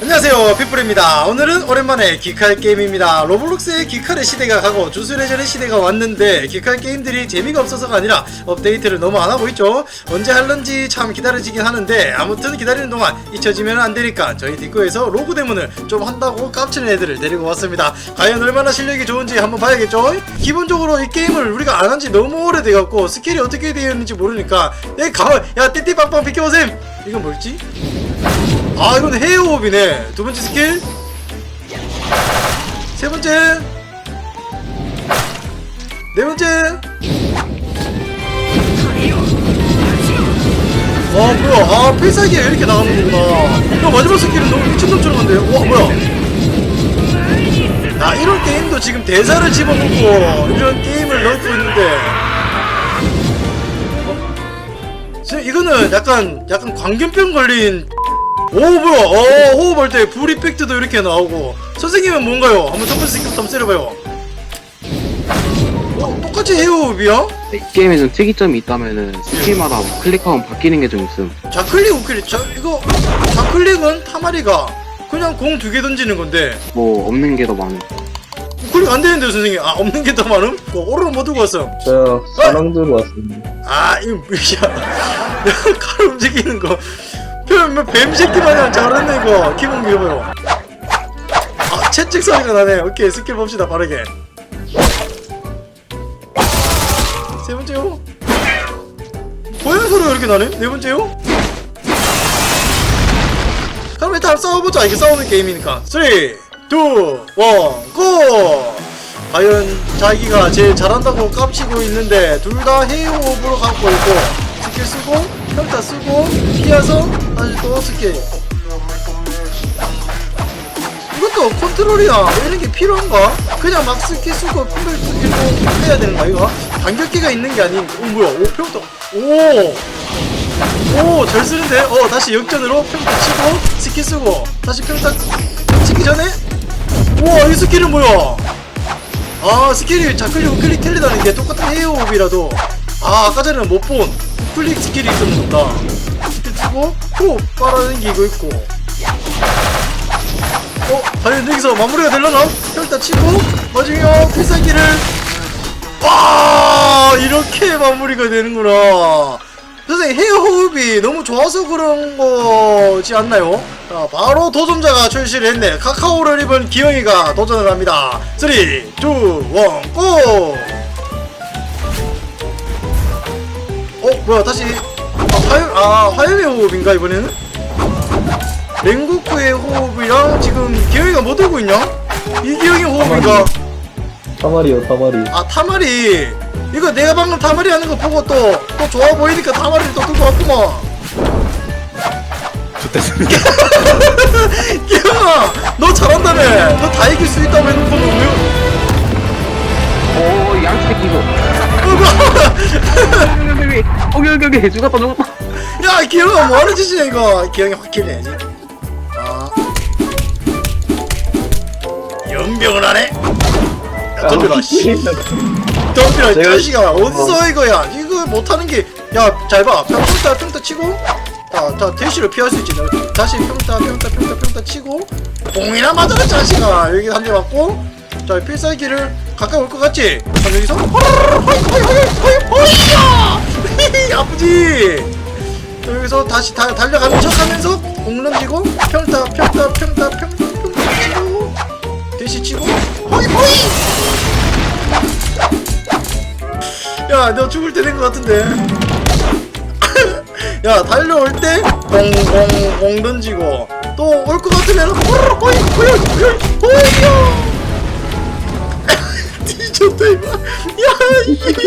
안녕하세요 핏불입니다. 오늘은 오랜만에 기칼 게임입니다. 로블록스의 기칼의 시대가 가고 주술회전의 시대가 왔는데 기칼 게임들이 재미가 없어서가 아니라 업데이트를 너무 안 하고 있죠. 언제 할런지 참 기다려지긴 하는데 아무튼 기다리는 동안 잊혀지면 안 되니까 저희 디코에서 로그 데몬을 좀 한다고 깝치는 애들을 데리고 왔습니다. 과연 얼마나 실력이 좋은지 한번 봐야겠죠? 기본적으로 이 게임을 우리가 안한지 너무 오래돼갖고 스킬이 어떻게 되어 있는지 모르니까 야 가만 야 띠띠빵빵 비켜보셈! 이건 뭐였지? 아 이건 헤어호흡이네. 두 번째 스킬. 세 번째. 네 번째. 와 뭐야. 아 필살기가 이렇게 나가는 거구나. 야 마지막 스킬은 너무 미친놈처럼 한데요? 와 뭐야. 나 이런 게임도 지금 대사를 집어넣고 이런 게임을 넣고 있는데. 어? 지금 이거는 약간 약간 광견병 걸린 오 뭐야 어 호흡할 때 불 이펙트도 이렇게 나오고 선생님은 뭔가요? 한번 첫 번째 스킬부터 한번 때려봐요 어 똑같이 헤어호흡이야? 이 게임에 좀 특이점이 있다면은 스킬마다 클릭하면 바뀌는 게 좀 있음. 좌클릭 우클릭 자 이거 좌클릭은 타마리가 그냥 공 두 개 던지는 건데 뭐 없는 게 더 많음. 우클릭 안 되는데요 선생님 아 없는 게 더 많음? 어, 오른 뭐 들고 왔어? 저 사랑들 왔습니다. 아 이거 뭐야 칼 움직이는 거 표현 뱀새끼 마냥 잘했네 이거. 기분 미워요. 아 채찍 소리가 나네. 오케이 스킬 봅시다 빠르게. 세 번째요? 고양이 소리가 이렇게 나네? 네 번째요? 그럼 일단 싸워보자. 이게 싸우는 게임이니까. 3 2 1 고! 과연 자기가 제일 잘한다고 깝치고 있는데 둘 다 헤이호흡으로 갖고 있고 스킬 쓰고 평타 쓰고 피해서 다시 또 스킬 이것도 컨트롤이야. 이런 게 필요한가? 그냥 막 스킬 쓰고 평타 스킬로 해야 되는 거야 이거? 간격기가 있는 게 아닌. 오 뭐야? 오 평타. 오 오 잘 쓰는데? 어 다시 역전으로 평타 치고 스킬 쓰고. 다시 평타 치기 전에? 우와 이 스킬은 뭐야? 아 스킬이 자클릭 우클릭 틀리다는 게 똑같은 헤어호흡이라도. 아 아까 전에는 못본 우클릭 스킬이 있었는 거다 스킬 쓰고 호 빨아당기고 있고 어? 과연 여기서 마무리가 되려나? 혈다 치고 마지막 필살기를 와 이렇게 마무리가 되는구나 선생님 헤어 호흡이 너무 좋아서 그런 거지 않나요? 자 바로 도전자가 출시를 했네 카카오를 입은 기영이가 도전을 합니다 3 2 1 고! 어 뭐야 다시 아 화염 아 화염의 호흡인가 이번에는? 랭고쿠의 호흡이랑 지금 기영이가 뭐 들고 있냐? 이 기영이 호흡인가? 타마리요 타마리. 아 타마리 이거 내가 방금 타마리 하는 거 보고 또 또 좋아 보이니까 타마리를 또 들고 왔구만 기영아 너 잘한다며 너 다 이길 수 있다고 해놓고 왜 오기 오기 죽었다 죽었다. 야 기영아 뭐하는 짓이야 이거 기영이 확 킬내야지 아 연병을 하네 야 덤벼라 씨 덤벼라 이 제가- 자식아 어디서 이거야 이거 못하는 게야잘봐 평타 평타 치고 자, 자 대시를 피할 수 있지 너 다시 평타 평타 평타 평타 치고 공이나 맞아라 자식아 여기 한 대 맞고 자 필살기를 가까이 올 것 같지? 그럼 여기서 호이 호이 호이 호이 호이 야 아프지? 여기서 다시 다, 달려가는 척 하면서 공 던지고 평타 평타 평타 평타 평타 치고 대시 치고 호이 호이! 야너 죽을 때 된 것 같은데. 야 달려올 때 공공 공 던지고 또 올 것 같으면 호이 호이 호이 호이야 뒤졌다 이거. 야 이게 야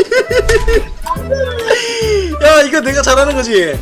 이거 내가 잘하는 거지